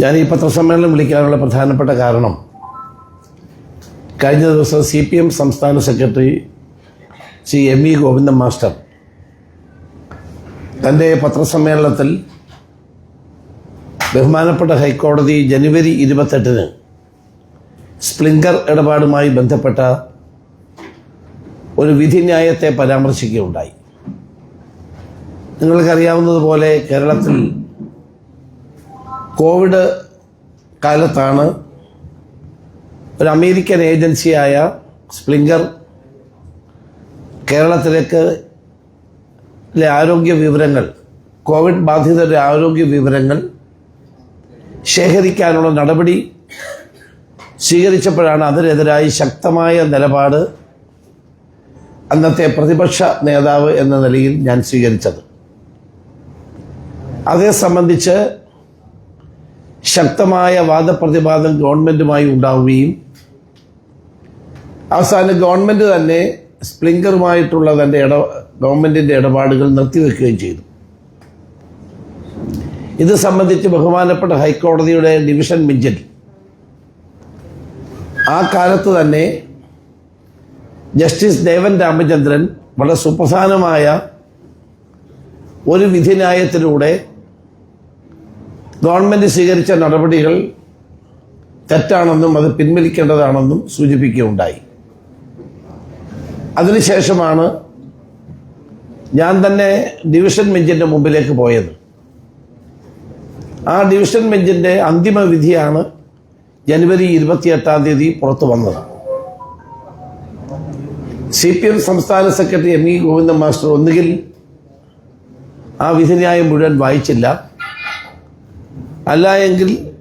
ഞാൻ ഈ പത്രസമ്മേളനം വിളിക്കാനുള്ള പ്രധാനപ്പെട്ട കാരണം കഴിഞ്ഞ ദിവസം സി പി എം സംസ്ഥാന secretary Shri M E Govindan master തന്റെ പത്രസമ്മേളനത്തിൽ ബഹുമാനപ്പെട്ട ഹൈക്കോടതി ജനുവരി ഇരുപത്തെട്ടിന് സ്പ്ലിങ്കർ ഇടപാടുമായി ബന്ധപ്പെട്ട ഒരു വിധിന്യായത്തെ പരാമർശിക്കുകയുണ്ടായി. നിങ്ങൾക്കറിയാവുന്നതുപോലെ കേരളത്തിൽ കോവിഡ് കാലത്താണ് ഒരു അമേരിക്കൻ ഏജൻസിയായ സ്പ്ലിങ്കർ കേരളത്തിലേക്ക് ആരോഗ്യ വിവരങ്ങൾ കോവിഡ് ബാധിതരുടെ ആരോഗ്യ വിവരങ്ങൾ ശേഖരിക്കാനുള്ള നടപടി സ്വീകരിച്ചപ്പോഴാണ് അതിനെതിരായി ശക്തമായ നിലപാട് അന്നത്തെ പ്രതിപക്ഷ നേതാവ് എന്ന നിലയിൽ ഞാൻ സ്വീകരിച്ചത്. അതേ സംബന്ധിച്ച് ശക്തമായ വാദപ്രതിവാദം ഗവൺമെന്റുമായി ഉണ്ടാവുകയും അവസാനം ഗവൺമെന്റ് തന്നെ സ്പ്ലിങ്കറുമായിട്ടുള്ള തന്റെ ഇട ഗവൺമെന്റിന്റെ ഇടപാടുകൾ നിർത്തിവെക്കുകയും ചെയ്തു. ഇത് സംബന്ധിച്ച് ബഹുമാനപ്പെട്ട ഹൈക്കോടതിയുടെ ഡിവിഷൻ ബെഞ്ചിൽ ആ കാലത്ത് തന്നെ ജസ്റ്റിസ് ദേവൻ രാമചന്ദ്രൻ വളരെ സുപ്രധാനമായ ഒരു വിധിന്യായത്തിലൂടെ ഗവൺമെന്റ് സ്വീകരിച്ച നടപടികൾ തെറ്റാണെന്നും അത് പിൻവലിക്കേണ്ടതാണെന്നും സൂചിപ്പിക്കുകയുണ്ടായി. അതിനുശേഷമാണ് ഞാൻ തന്നെ ഡിവിഷൻ ബെഞ്ചിന്റെ മുമ്പിലേക്ക് പോയത്. ആ ഡിവിഷൻ ബെഞ്ചിന്റെ അന്തിമ വിധിയാണ് ജനുവരി ഇരുപത്തിയെട്ടാം തീയതി പുറത്തു വന്നത്. സി പി എം സംസ്ഥാന secretary M E Govindan master ഒന്നുകിൽ ആ വിധിന്യായം മുഴുവൻ വായിച്ചില്ല. അല്ല എങ്കിൽ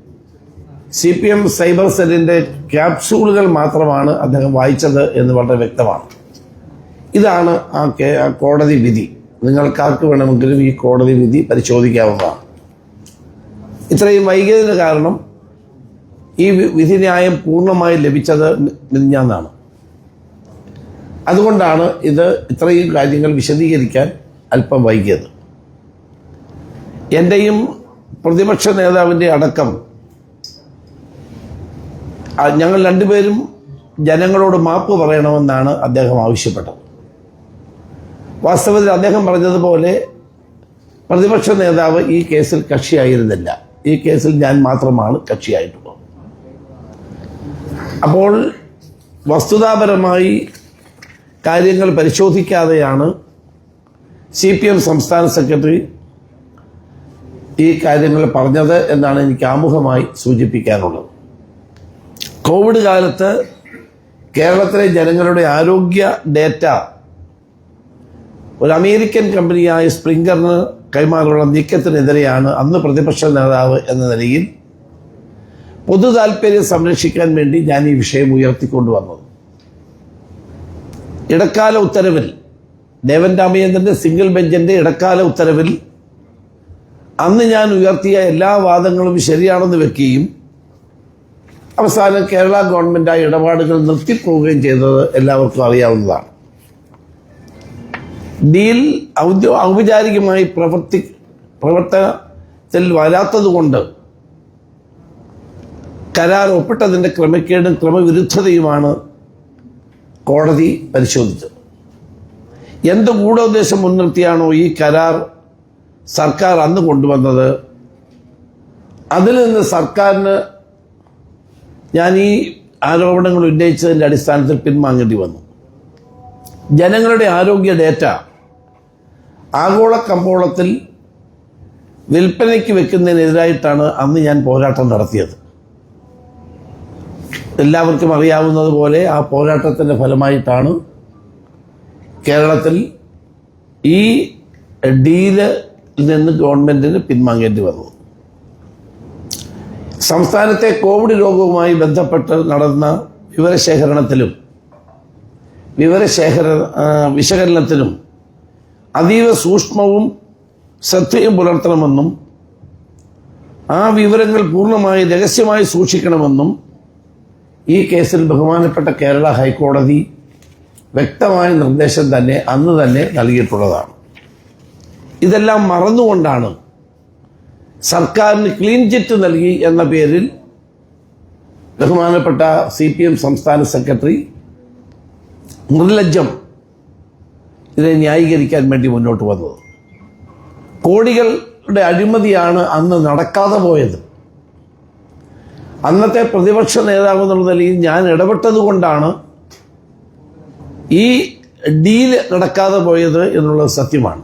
സി പി എം സൈബർ സെല്ലിന്റെ ക്യാപ്സൂളുകൾ മാത്രമാണ് അദ്ദേഹം വായിച്ചത് എന്ന് വളരെ വ്യക്തമാണ്. ഇതാണ് ആ കോടതി വിധി. നിങ്ങൾക്കാർക്ക് വേണമെങ്കിലും ഈ കോടതി വിധി പരിശോധിക്കാവുന്നതാണ്. ഇത്രയും വൈകിയതിന് കാരണം ഈ വിധി വിധിന്യായം പൂർണമായി ലഭിച്ചത് മിനിഞ്ഞാന്നാണ്. അതുകൊണ്ടാണ് ഇത് ഇത്രയും കാര്യങ്ങൾ വിശദീകരിക്കാൻ അല്പം വൈകിയത്. എന്റെയും പ്രതിപക്ഷ നേതാവിന്റെ അടക്കം. ഞങ്ങൾ രണ്ടുപേരും ജനങ്ങളോട് മാപ്പ് പറയണമെന്നാണ് അദ്ദേഹം ആവശ്യപ്പെട്ടത്. വാസ്തവത്തിൽ അദ്ദേഹം പറഞ്ഞതുപോലെ പ്രതിപക്ഷ നേതാവ് ഈ കേസിൽ കക്ഷിയായിരുന്നില്ല. ഈ കേസിൽ ഞാൻ മാത്രമാണ് കക്ഷിയായിട്ടുള്ളത്. അപ്പോൾ വസ്തുതാപരമായി കാര്യങ്ങൾ പരിശോധിക്കാതെയാണ് സി പി എം സംസ്ഥാന സെക്രട്ടറി ഈ കാര്യങ്ങൾ പറഞ്ഞത് എന്നാണ് എനിക്ക് ആമുഖമായി സൂചിപ്പിക്കാനുള്ളത്. കോവിഡ് കാലത്ത് കേരളത്തിലെ ജനങ്ങളുടെ ആരോഗ്യ ഡേറ്റ ഒരു അമേരിക്കൻ കമ്പനിയായ സ്പ്രിംഗറിന് കൈമാറുള്ള നീക്കത്തിനെതിരെയാണ് അന്ന് പ്രതിപക്ഷ നേതാവ് എന്ന നിലയിൽ പൊതു താല്പര്യം സംരക്ഷിക്കാൻ വേണ്ടി ഞാൻ ഈ വിഷയം ഉയർത്തിക്കൊണ്ടുവന്നത് ഇടക്കാല ഉത്തരവിൽ ദേവൻ രാമചന്ദ്രന്റെ സിംഗിൾ ബെഞ്ചിന്റെ ഇടക്കാല ഉത്തരവിൽ അന്ന് ഞാൻ ഉയർത്തിയ എല്ലാ വാദങ്ങളും ശരിയാണെന്ന് വെക്കുകയും അവസാനം കേരള ഗവൺമെന്റ് ആ ഇടപാടുകൾ നിർത്തിപ്പോവുകയും ചെയ്തത് എല്ലാവർക്കും അറിയാവുന്നതാണ്. ഡീൽ ഔദ്യോ ഔപചാരികമായി പ്രവർത്തി പ്രവർത്തനത്തിൽ വരാത്തതുകൊണ്ട് കരാർ ഒപ്പിട്ടതിന്റെ ക്രമക്കേടും ക്രമവിരുദ്ധതയുമാണ് കോടതി പരിശോധിച്ചത്. എന്ത് ഗൂഢോദ്ദേശം മുൻനിർത്തിയാണോ ഈ കരാർ സർക്കാർ അന്ന് കൊണ്ടുവന്നത് അതിൽ നിന്ന് സർക്കാരിന് ഞാൻ ഈ ആരോപണങ്ങൾ ഉന്നയിച്ചതിന്റെ അടിസ്ഥാനത്തിൽ പിൻവാങ്ങേണ്ടി വന്നു. ജനങ്ങളുടെ ആരോഗ്യ ഡേറ്റ ആഗോള കമ്പോളത്തിൽ വിൽപ്പനയ്ക്ക് വെക്കുന്നതിനെതിരായിട്ടാണ് അന്ന് ഞാൻ പോരാട്ടം നടത്തിയത്. എല്ലാവർക്കും അറിയാവുന്നതുപോലെ ആ പോരാട്ടത്തിന്റെ ഫലമായിട്ടാണ് കേരളത്തിൽ ഈ ഡീൽ നിന്ന് ഗവൺമെന്റിന് പിൻവാങ്ങേണ്ടി വന്നു. സംസ്ഥാനത്തെ കോവിഡ് രോഗവുമായി ബന്ധപ്പെട്ട് നടന്ന വിവരശേഖരണത്തിലും വിവരശേഖര വിശകലനത്തിലും അതീവ സൂക്ഷ്മവും ശ്രദ്ധയും പുലർത്തണമെന്നും ആ വിവരങ്ങൾ പൂർണമായി രഹസ്യമായി സൂക്ഷിക്കണമെന്നും ഈ കേസിൽ ബഹുമാനപ്പെട്ട കേരള ഹൈക്കോടതി വ്യക്തമായ നിർദ്ദേശം തന്നെ അന്ന് തന്നെ നൽകിയിട്ടുള്ളതാണ്. ഇതെല്ലാം മറന്നുകൊണ്ടാണ് സർക്കാരിന് ക്ലീൻ ചിറ്റ് നൽകി എന്ന പേരിൽ ബഹുമാനപ്പെട്ട സി പി എം സംസ്ഥാന സെക്രട്ടറി നിർലജ്ജം ഇതിനെ ന്യായീകരിക്കാൻ വേണ്ടി മുന്നോട്ട് വന്നത്. കോടികളുടെ അഴിമതിയാണ് അന്ന് നടക്കാതെ പോയത്. അന്നത്തെ പ്രതിപക്ഷ നേതാവ് എന്നുള്ള നിലയിൽ ഞാൻ ഇടപെട്ടത് കൊണ്ടാണ് ഈ ഡീൽ നടക്കാതെ പോയത് എന്നുള്ളത് സത്യമാണ്.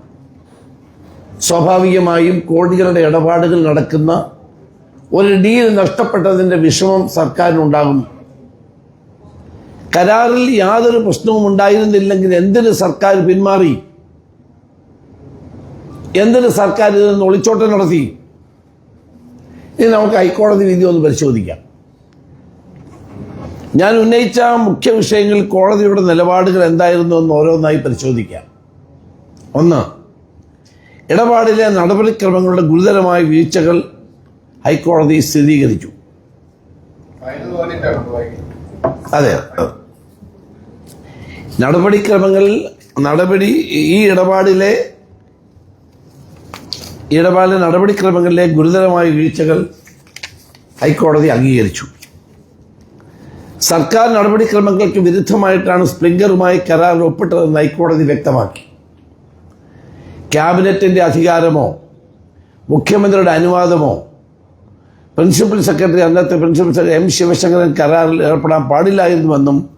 സ്വാഭാവികമായും കോടികളുടെ ഇടപാടുകൾ നടക്കുന്ന ഒരു ഡീൽ നഷ്ടപ്പെട്ടതിന്റെ വിഷമം സർക്കാരിനുണ്ടാകും കരാറിൽ യാതൊരു പ്രശ്നവും ഉണ്ടായിരുന്നില്ലെങ്കിൽ എന്തിന് സർക്കാർ പിന്മാറി? എന്തിന് സർക്കാർ ഇതിൽ നിന്ന് ഒളിച്ചോട്ടം നടത്തി? ഇനി നമുക്ക് ഹൈക്കോടതി വിധി ഒന്ന് പരിശോധിക്കാം. ഞാൻ ഉന്നയിച്ച മുഖ്യ വിഷയങ്ങളിൽ കോടതിയുടെ നിലപാടുകൾ എന്തായിരുന്നു എന്ന് ഓരോന്നായി പരിശോധിക്കാം. ഒന്ന് ഇടപാടിലെ നടപടിക്രമങ്ങളുടെ ഗുരുതരമായ വീഴ്ചകൾ ഹൈക്കോടതി സ്ഥിരീകരിച്ചു. അതെ നടപടിക്രമങ്ങളിൽ നടപടി ഈ ഇടപാടിലെ ഇടപാടിലെ നടപടിക്രമങ്ങളിലെ ഗുരുതരമായ വീഴ്ചകൾ ഹൈക്കോടതി അംഗീകരിച്ചു. സർക്കാർ നടപടിക്രമങ്ങൾക്ക് വിരുദ്ധമായിട്ടാണ് സ്പ്രിംഗറുമായി കരാർ ഒപ്പിട്ടതെന്ന് ഹൈക്കോടതി വ്യക്തമാക്കി. ക്യാബിനറ്റിന്റെ അധികാരമോ? മുഖ്യമന്ത്രിയുടെ അനുവാദമോ? പ്രിൻസിപ്പൽ സെക്രട്ടറി അന്നത്തെ പ്രിൻസിപ്പൽ സെക്രട്ടറി എം ശിവശങ്കരൻ കരാറിൽ ഏർപ്പെടാൻ പാടില്ലായിരുന്നുവെന്നും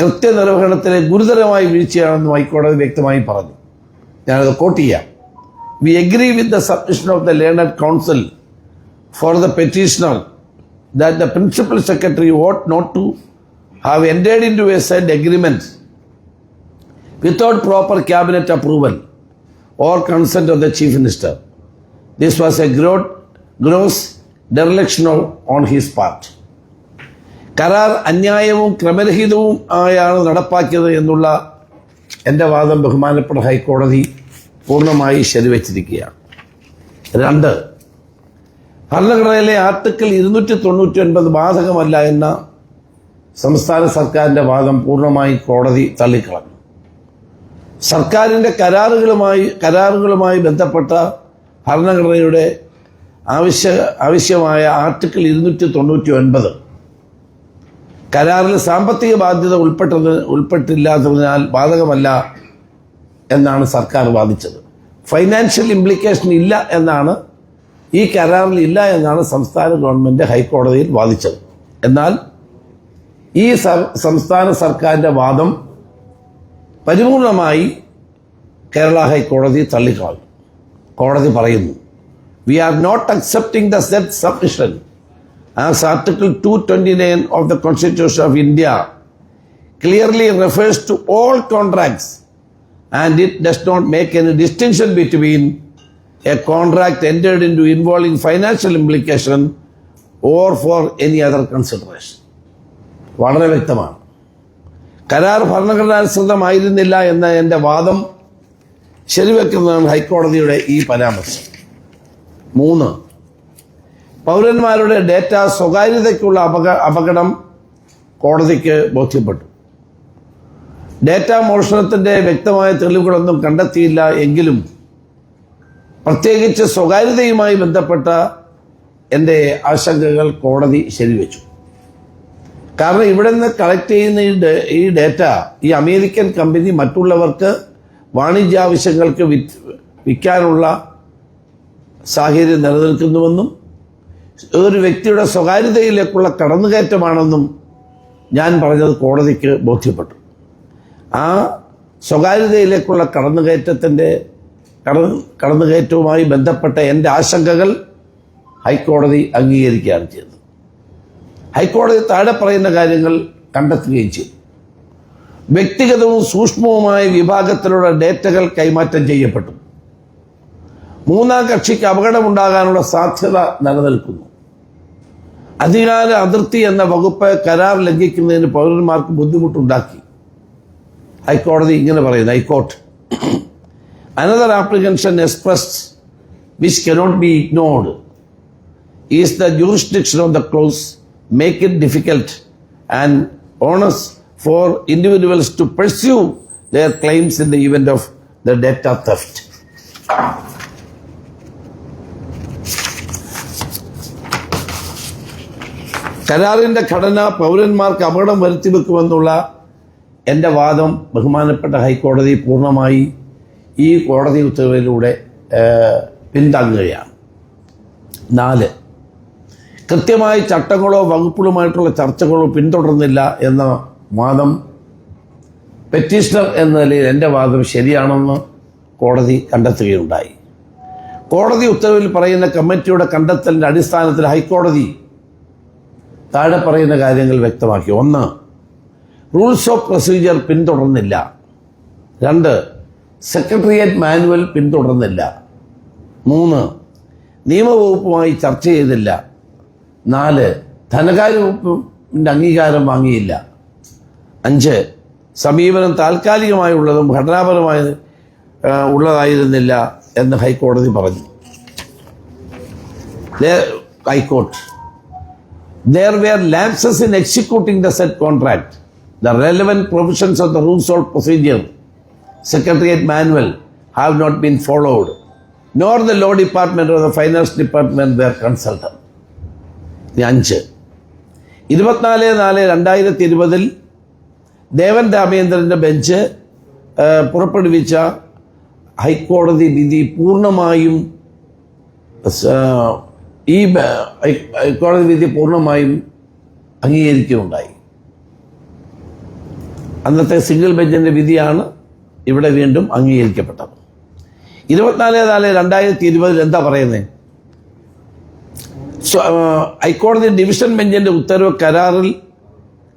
കൃത്യനിർവഹണത്തിലെ ഗുരുതരമായ വീഴ്ചയാണെന്നും ഹൈക്കോടതി വ്യക്തമായി പറഞ്ഞു. ഞാനത് കോട്ട് ചെയ്യാം. We agree with the submission of the learned counsel for the petitioner that the principal secretary ought not to have entered in to a said agreement without proper cabinet approval. Or consent of the chief minister. This was a gro- gross dereliction on his part. കരാർ അന്യായവും ക്രമരഹിതവും ആയാണ് നടപ്പാക്കിയത് എന്നുള്ള എന്റെ വാദം ബഹുമാനപ്പെട്ട ഹൈക്കോടതി പൂർണമായി ശരിവച്ചിരിക്കുകയാണ് രണ്ട് ഭരണഘടനയിലെ ആർട്ടിക്കിൾ ഇരുന്നൂറ്റി തൊണ്ണൂറ്റി ഒൻപത് ബാധകമല്ല എന്ന സംസ്ഥാന സർക്കാരിന്റെ വാദം പൂർണമായി കോടതി തള്ളിക്കളഞ്ഞു സർക്കാരിന്റെ കരാറുകളുമായി കരാറുകളുമായി ബന്ധപ്പെട്ട ഭരണഘടനയുടെ ആവശ്യ ആവശ്യമായ ആർട്ടിക്കിൾ ഇരുന്നൂറ്റി തൊണ്ണൂറ്റി ഒൻപത് കരാറിൽ സാമ്പത്തിക ബാധ്യത ഉൾപ്പെട്ടത് ഉൾപ്പെട്ടില്ലാത്തതിനാൽ ബാധകമല്ല എന്നാണ് സർക്കാർ വാദിച്ചത്. ഫൈനാൻഷ്യൽ ഇംപ്ലിക്കേഷൻ ഇല്ല എന്നാണ് ഈ കരാറിൽ ഇല്ല എന്നാണ് സംസ്ഥാന ഗവൺമെന്റ് ഹൈക്കോടതിയിൽ വാദിച്ചത്. എന്നാൽ ഈ സംസ്ഥാന സർക്കാരിന്റെ വാദം പരിപൂർണമായി കേരള ഹൈക്കോടതി തള്ളിക്കളഞ്ഞു. കോടതി പറയുന്നു we are not accepting the said submission as article two twenty nine of the constitution of India clearly refers to all contracts and it does not make any distinction between a contract entered in to involving financial implication or for any other consideration വളരെ വ്യക്തമാണ്. കരാർ ഭരണഘടനാനുസൃതമായിരുന്നില്ല എന്ന എന്റെ വാദം ശരിവെക്കുന്നതാണ് ഹൈക്കോടതിയുടെ ഈ പരാമർശം. മൂന്ന് പൗരന്മാരുടെ ഡേറ്റ സ്വകാര്യതയ്ക്കുള്ള അപക അപകടം കോടതിക്ക് ബോധ്യപ്പെട്ടു. ഡേറ്റ മോഷണത്തിന്റെ വ്യക്തമായ തെളിവുകളൊന്നും കണ്ടെത്തിയില്ല എങ്കിലും പ്രത്യേകിച്ച് സ്വകാര്യതയുമായി ബന്ധപ്പെട്ട എന്റെ ആശങ്കകൾ കോടതി ശരിവെച്ചു. കാരണം ഇവിടെ നിന്ന് കളക്ട് ചെയ്യുന്ന ഈ ഡേറ്റ ഈ അമേരിക്കൻ കമ്പനി മറ്റുള്ളവർക്ക് വാണിജ്യാവശ്യങ്ങൾക്ക് വിറ്റ് വിൽക്കാനുള്ള സാഹചര്യം നിലനിൽക്കുന്നുവെന്നും ഒരു വ്യക്തിയുടെ സ്വകാര്യതയിലേക്കുള്ള കടന്നുകയറ്റമാണെന്നും ഞാൻ പറഞ്ഞത് കോടതിക്ക് ബോധ്യപ്പെട്ടു. ആ സ്വകാര്യതയിലേക്കുള്ള കടന്നുകയറ്റത്തിന്റെ കട കടന്നുകയറ്റവുമായി ബന്ധപ്പെട്ട എന്റെ ആശങ്കകൾ ഹൈക്കോടതി അംഗീകരിക്കുകയാണ് ചെയ്തത്. ഹൈക്കോടതി താഴെ പറയുന്ന കാര്യങ്ങൾ കണ്ടെത്തുകയും ചെയ്തു. വ്യക്തിഗതവും സൂക്ഷ്മവുമായ വിഭാഗത്തിലുള്ള ഡേറ്റകൾ കൈമാറ്റം ചെയ്യപ്പെട്ടു. മൂന്നാം കക്ഷിക്ക് അപകടമുണ്ടാകാനുള്ള സാധ്യത നിലനിൽക്കുന്നു. അധികാര അതിർത്തി എന്ന വകുപ്പ് കരാർ ലംഘിക്കുന്നതിന് പൗരന്മാർക്ക് ബുദ്ധിമുട്ടുണ്ടാക്കി. ഹൈക്കോടതി ഇങ്ങനെ പറയുന്നു high court another application express which cannot be ignored is the jurisdiction of the clause make it difficult and onerous for individuals to pursue their claims in the event of the data theft. കരാറിന്റെ ഘടന പൗരന്മാർക്ക് അപകടം വരുത്തി വെക്കുമെന്നുള്ള എന്റെ വാദം ബഹുമാനപ്പെട്ട ഹൈക്കോടതി പൂർണമായി ഈ കോടതി ഉത്തരവിലൂടെ പിന്താങ്ങുകയാണ് നാല് കൃത്യമായി ചട്ടങ്ങളോ വകുപ്പുകളുമായിട്ടുള്ള ചർച്ചകളോ പിന്തുടർന്നില്ല എന്ന വാദം പെറ്റീഷണർ എന്ന നിലയിൽ എന്റെ വാദം ശരിയാണെന്ന് കോടതി കണ്ടെത്തുകയുണ്ടായി. കോടതി ഉത്തരവിൽ പറയുന്ന കമ്മിറ്റിയുടെ കണ്ടെത്തലിന്റെ അടിസ്ഥാനത്തിൽ ഹൈക്കോടതി താഴെ പറയുന്ന കാര്യങ്ങൾ വ്യക്തമാക്കി. ഒന്ന് റൂൾസ് ഓഫ് പ്രൊസീജിയർ പിന്തുടർന്നില്ല. രണ്ട് സെക്രട്ടേറിയറ്റ് മാനുവൽ പിന്തുടർന്നില്ല. മൂന്ന് നിയമവകുപ്പുമായി ചർച്ച ചെയ്തില്ല. നാല് ധനകാര്യ വകുപ്പിന്റെ അംഗീകാരം വാങ്ങിയില്ല അഞ്ച് സമീപനം താൽക്കാലികമായുള്ളതും ഘടനാപരമായ ഉള്ളതായിരുന്നില്ല എന്ന് ഹൈക്കോടതി പറഞ്ഞു high court there were lapses in executing the said contract. The relevant provisions of the rules of procedure, Secretariat Manual, have not been followed, nor the law department or the finance department were consulted. അഞ്ച്. ഇരുപത്തിനാല് നാല് രണ്ടായിരത്തി ഇരുപതിൽ ദേവൻ രാമേന്ദ്രന്റെ bench പുറപ്പെടുവിച്ച ഹൈക്കോടതി വിധി പൂർണമായും ഈ ഹൈക്കോടതി വിധി പൂർണമായും അംഗീകരിക്കുകയുണ്ടായി. അന്നത്തെ സിംഗിൾ ബെഞ്ചിന്റെ വിധിയാണ് ഇവിടെ വീണ്ടും അംഗീകരിക്കപ്പെട്ടത്. ഇരുപത്തിനാല് നാല് രണ്ടായിരത്തി ഇരുപതിൽ എന്താ പറയുന്നത് ഹൈക്കോടതി ഡിവിഷൻ ബെഞ്ചിന്റെ ഉത്തരവ് കരാറിൽ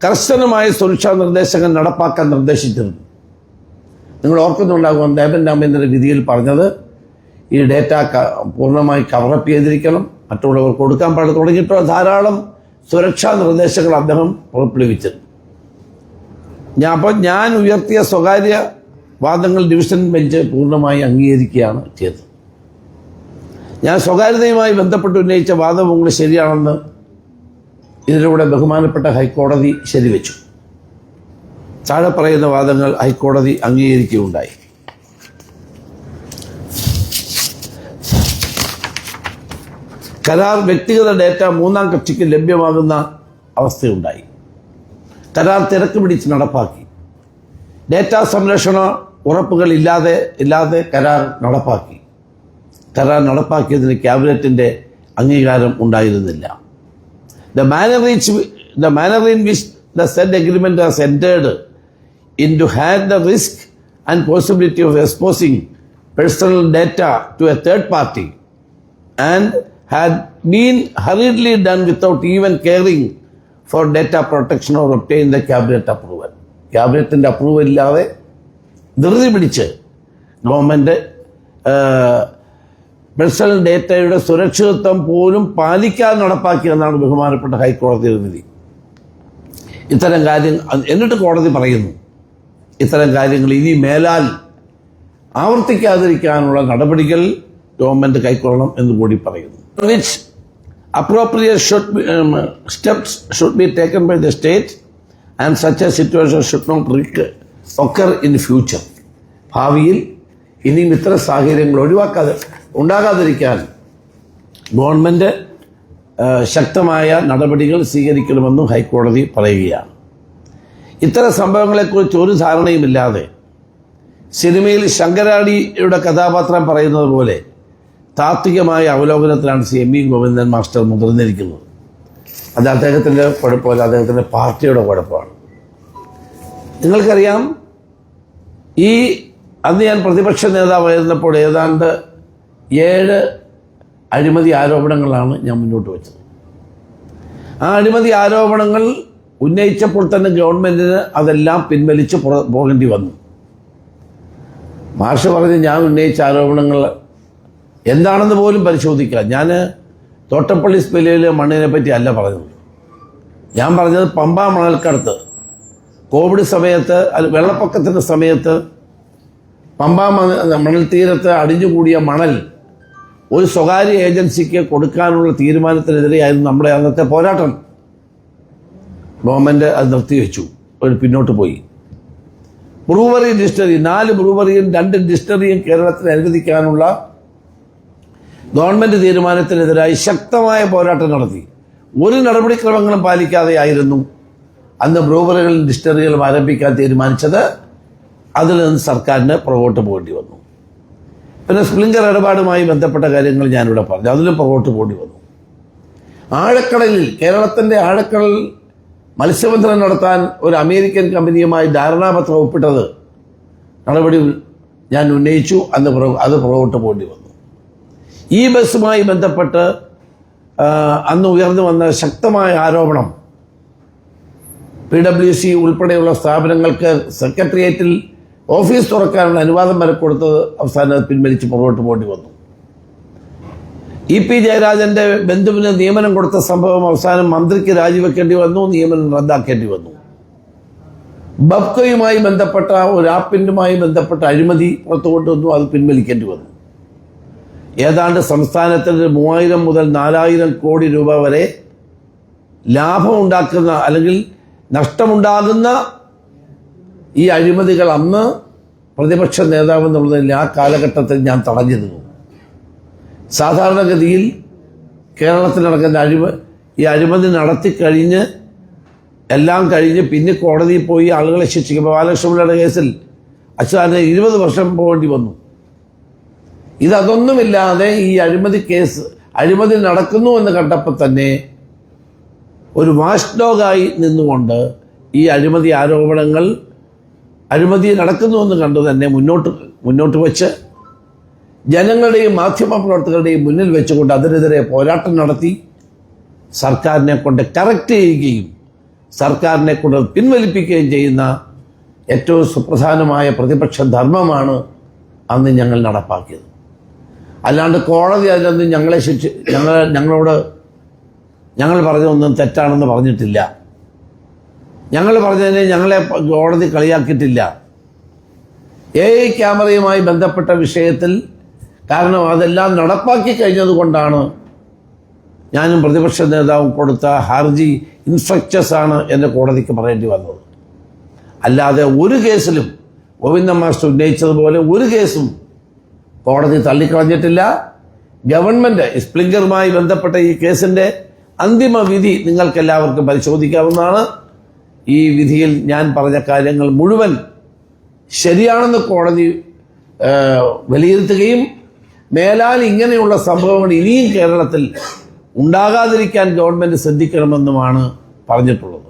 കർശനമായ സുരക്ഷാ നിർദ്ദേശങ്ങൾ നടപ്പാക്കാൻ നിർദ്ദേശിച്ചിരുന്നു. നിങ്ങൾ ഓർക്കുന്നുണ്ടാകും ദേവൻ രാമേന്ദ്ര വിധിയിൽ പറഞ്ഞത് ഈ ഡേറ്റ പൂർണമായി കവറപ്പ് ചെയ്തിരിക്കണം. മറ്റുള്ളവർ കൊടുക്കാൻ പാടില്ല. തുടങ്ങിയിട്ടുള്ള ധാരാളം സുരക്ഷാ നിർദ്ദേശങ്ങൾ അദ്ദേഹം പുറപ്പെടുവിച്ചിരുന്നു. ഞാൻ അപ്പം ഞാൻ ഉയർത്തിയ സ്വകാര്യ വാദങ്ങൾ ഡിവിഷൻ ബെഞ്ച് പൂർണമായി അംഗീകരിക്കുകയാണ് ചെയ്തത്. ഞാൻ സ്വകാര്യതയുമായി ബന്ധപ്പെട്ട് ഉന്നയിച്ച വാദം ഉങ്ങൾ ശരിയാണെന്ന് ഇതിലൂടെ ബഹുമാനപ്പെട്ട ഹൈക്കോടതി ശരിവെച്ചു. താഴെ പറയുന്ന വാദങ്ങൾ ഹൈക്കോടതി അംഗീകരിക്കുകയുണ്ടായി. കരാർ വ്യക്തിഗത ഡേറ്റ മൂന്നാം കക്ഷിക്ക് ലഭ്യമാകുന്ന അവസ്ഥയുണ്ടായി. കരാർ തിരക്ക് പിടിച്ച് നടപ്പാക്കി. ഡേറ്റ സംരക്ഷണ ഉറപ്പുകൾ ഇല്ലാതെ ഇല്ലാതെ കരാർ നടപ്പാക്കി. കരാർ നടപ്പാക്കിയതിന് ക്യാബിനറ്റിന്റെ അംഗീകാരം ഉണ്ടായിരുന്നില്ല The manner, which, the manner in which the said agreement was entered into had the risk and possibility of exposing personal data to a third party and had been hurriedly done without even caring for data protection or obtain the cabinet approval. ക്യാബിനറ്റിന്റെ approval ഇല്ലാതെ ധൃതി പിടിച്ച് government personal ഡേറ്റയുടെ സുരക്ഷിതത്വം പോലും പാലിക്കാൻ നടപ്പാക്കിയെന്നാണ് ബഹുമാനപ്പെട്ട ഹൈക്കോടതിയുടെ വിധി. ഇത്തരം കാര്യം എന്നിട്ട് കോടതി പറയുന്നു. ഇത്തരം കാര്യങ്ങൾ ഇനി മേലാൽ ആവർത്തിക്കാതിരിക്കാനുള്ള നടപടികൾ ഗവൺമെന്റ് കൈക്കൊള്ളണം എന്ന് കൂടി പറയുന്നു. Which appropriate should steps should be taken by the state and such a situation should not recur in future ഭാവിയിൽ ഇനിയും ഇത്തരം സാഹചര്യങ്ങൾ ഒഴിവാക്കാതെ ഉണ്ടാകാതിരിക്കാൻ ഗവൺമെന്റ് ശക്തമായ നടപടികൾ സ്വീകരിക്കണമെന്നും ഹൈക്കോടതി പറയുകയാണ്. ഇത്തരം സംഭവങ്ങളെക്കുറിച്ച് ഒരു ധാരണയുമില്ലാതെ സിനിമയിൽ ശങ്കരാടിയുടെ കഥാപാത്രം പറയുന്നത് പോലെ താത്വികമായ അവലോകനത്തിലാണ് C M V Govindan master മുതിർന്നിരിക്കുന്നത്. അത് അദ്ദേഹത്തിന്റെ കുഴപ്പമല്ല അദ്ദേഹത്തിന്റെ പാർട്ടിയുടെ കുഴപ്പമാണ്. നിങ്ങൾക്കറിയാം ഈ അന്ന് ഞാൻ പ്രതിപക്ഷ നേതാവായിരുന്നപ്പോൾ ഏതാണ്ട് ഏഴ് അഴിമതി ആരോപണങ്ങളാണ് ഞാൻ മുന്നോട്ട് വെച്ചത്. ആ അഴിമതി ആരോപണങ്ങൾ ഉന്നയിച്ചപ്പോൾ തന്നെ ഗവൺമെന്റിന് അതെല്ലാം പിൻവലിച്ച് പോകേണ്ടി വന്നു. മാഷ് പറഞ്ഞ് ഞാൻ ഉന്നയിച്ച ആരോപണങ്ങൾ എന്താണെന്ന് പോലും പരിശോധിക്കാം ഞാൻ തോട്ടപ്പള്ളി സ്പെല്ലിയിലെ മണ്ണിനെ പറ്റി അല്ല പറഞ്ഞത്. ഞാൻ പറഞ്ഞത് പമ്പ മണൽക്കടത്ത് കോവിഡ് സമയത്ത് വെള്ളപ്പൊക്കത്തിന്റെ സമയത്ത് പമ്പ മണൽ തീരത്ത് അടിഞ്ഞുകൂടിയ മണൽ ഒരു സ്വകാര്യ ഏജൻസിക്ക് കൊടുക്കാനുള്ള തീരുമാനത്തിനെതിരെയായിരുന്നു നമ്മുടെ അന്നത്തെ പോരാട്ടം. ഗവൺമെന്റ് അത് നിർത്തിവെച്ചു. ഒരു പിന്നോട്ട് പോയി. ബ്രൂവറി ഡിസ്റ്ററി നാല് ബ്രൂവറിയും രണ്ട് ഡിസ്റ്ററിയും കേരളത്തിൽ അനുവദിക്കാനുള്ള ഗവൺമെന്റ് തീരുമാനത്തിനെതിരായി ശക്തമായ പോരാട്ടം നടത്തി. ഒരു നടപടിക്രമങ്ങളും പാലിക്കാതെയായിരുന്നു അന്ന് ബ്രൂവറികളും ഡിസ്റ്ററികളും ആരംഭിക്കാൻ തീരുമാനിച്ചത്. അതിൽ നിന്ന് സർക്കാരിന് പുറകോട്ട് പോകേണ്ടി വന്നു. പിന്നെ സ്പ്ലിങ്കർ ഇടപാടുമായി ബന്ധപ്പെട്ട കാര്യങ്ങൾ ഞാനിവിടെ പറഞ്ഞു. അതിലും പുറകോട്ട് പോകേണ്ടി വന്നു. ആഴക്കടലിൽ കേരളത്തിന്റെ ആഴക്കടൽ മത്സ്യബന്ധനം നടത്താൻ ഒരു അമേരിക്കൻ കമ്പനിയുമായി ധാരണാപത്രം ഒപ്പിട്ടത് നടപടി ഞാൻ ഉന്നയിച്ചു. അന്ന് അത് പുറകോട്ട് പോകേണ്ടി വന്നു. ഈ ബസ്സുമായി ബന്ധപ്പെട്ട് അന്ന് ഉയർന്നു വന്ന ശക്തമായ ആരോപണം പി ഡബ്ല്യു സി ഉൾപ്പെടെയുള്ള സ്ഥാപനങ്ങൾക്ക് സെക്രട്ടേറിയറ്റിൽ ഓഫീസ് തുറക്കാനുള്ള അനുവാദം വരെ കൊടുത്തത് അവസാനം പിൻവലിച്ച് പുറകോട്ട് പോകേണ്ടി വന്നു. ഇ പി ജയരാജന്റെ ബന്ധുവിന് നിയമനം കൊടുത്ത സംഭവം അവസാനം മന്ത്രിക്ക് രാജിവെക്കേണ്ടി വന്നു നിയമനം റദ്ദാക്കേണ്ടി വന്നു. ബബ്കോയുമായി ബന്ധപ്പെട്ട ഒരു ആപ്പിന്റുമായി ബന്ധപ്പെട്ട അഴിമതി പുറത്തുകൊണ്ട് വന്നു അത് പിൻവലിക്കേണ്ടി വന്നു. ഏതാണ്ട് സംസ്ഥാനത്തിന് മൂവായിരം മുതൽ നാലായിരം കോടി രൂപ വരെ ലാഭം ഉണ്ടാക്കുന്ന അല്ലെങ്കിൽ നഷ്ടമുണ്ടാകുന്ന ഈ അഴിമതികൾ അന്ന് പ്രതിപക്ഷ നേതാവ് എന്നുള്ളതിൽ ആ കാലഘട്ടത്തിൽ ഞാൻ തടഞ്ഞിരുന്നു. സാധാരണഗതിയിൽ കേരളത്തിൽ നടക്കുന്ന അഴിമ ഈ അഴിമതി നടത്തിക്കഴിഞ്ഞ് എല്ലാം കഴിഞ്ഞ് പിന്നെ കോടതിയിൽ പോയി ആളുകളെ ശിക്ഷിക്കുമ്പോൾ ബാലകൃഷ്ണപിള്ളയുടെ കേസിൽ അച്യുതാനന്ദ ഇരുപത് വർഷം പോകേണ്ടി വന്നു. ഇതൊന്നുമില്ലാതെ ഈ അഴിമതി കേസ് അഴിമതി നടക്കുന്നു എന്ന് കണ്ടപ്പോൾ തന്നെ ഒരു വാഷ് ഡോഗായി നിന്നുകൊണ്ട് ഈ അഴിമതി ആരോപണങ്ങൾ അഴിമതി നടക്കുന്നു എന്ന് കണ്ടു തന്നെ മുന്നോട്ട് മുന്നോട്ട് വെച്ച് ജനങ്ങളുടെയും മാധ്യമ പ്രവർത്തകരുടെയും മുന്നിൽ വെച്ചുകൊണ്ട് അതിനെതിരെ പോരാട്ടം നടത്തി സർക്കാരിനെ കൊണ്ട് കറക്റ്റ് ചെയ്യുകയും സർക്കാരിനെ കൊണ്ട് പിൻവലിപ്പിക്കുകയും ചെയ്യുന്ന ഏറ്റവും സുപ്രധാനമായ പ്രതിപക്ഷ ധർമ്മമാണ് അന്ന് ഞങ്ങൾ നടപ്പാക്കിയത്. അല്ലാണ്ട് കോടതി അതിലൊന്നും ഞങ്ങളെ ശിക്ഷ ഞങ്ങൾ ഞങ്ങളോട് ഞങ്ങൾ പറഞ്ഞതൊന്നും തെറ്റാണെന്ന് പറഞ്ഞിട്ടില്ല. ഞങ്ങൾ പറഞ്ഞതിനെ ഞങ്ങളെ കോടതി കളിയാക്കിയിട്ടില്ല. എ ഐ ക്യാമറയുമായി ബന്ധപ്പെട്ട വിഷയത്തിൽ കാരണം അതെല്ലാം നടപ്പാക്കി കഴിഞ്ഞതുകൊണ്ടാണ് ഞാനും പ്രതിപക്ഷ നേതാവും കൊടുത്ത ഹർജി ഇൻസ്ട്രക്ചേഴ്സ് ആണ് എന്റെ കോടതിക്ക് പറയേണ്ടി വന്നത്. അല്ലാതെ ഒരു കേസിലും ഗോവിന്ദ മാസ്റ്റർ ഉന്നയിച്ചതുപോലെ ഒരു കേസും കോടതി തള്ളിക്കളഞ്ഞിട്ടില്ല. ഗവൺമെന്റ് സ്പ്ലിങ്കറുമായി ബന്ധപ്പെട്ട ഈ കേസിന്റെ അന്തിമ വിധി നിങ്ങൾക്കെല്ലാവർക്കും പരിശോധിക്കാവുന്നതാണ്. ഈ വിധിയിൽ ഞാൻ പറഞ്ഞ കാര്യങ്ങൾ മുഴുവൻ ശരിയാണെന്ന് കോടതി വിലയിരുത്തുകയും മേലാൽ ഇങ്ങനെയുള്ള സംഭവങ്ങൾ ഇനിയും കേരളത്തിൽ ഉണ്ടാകാതിരിക്കാൻ ഗവൺമെന്റ് ശ്രദ്ധിക്കണമെന്നുമാണ് പറഞ്ഞിട്ടുള്ളത്.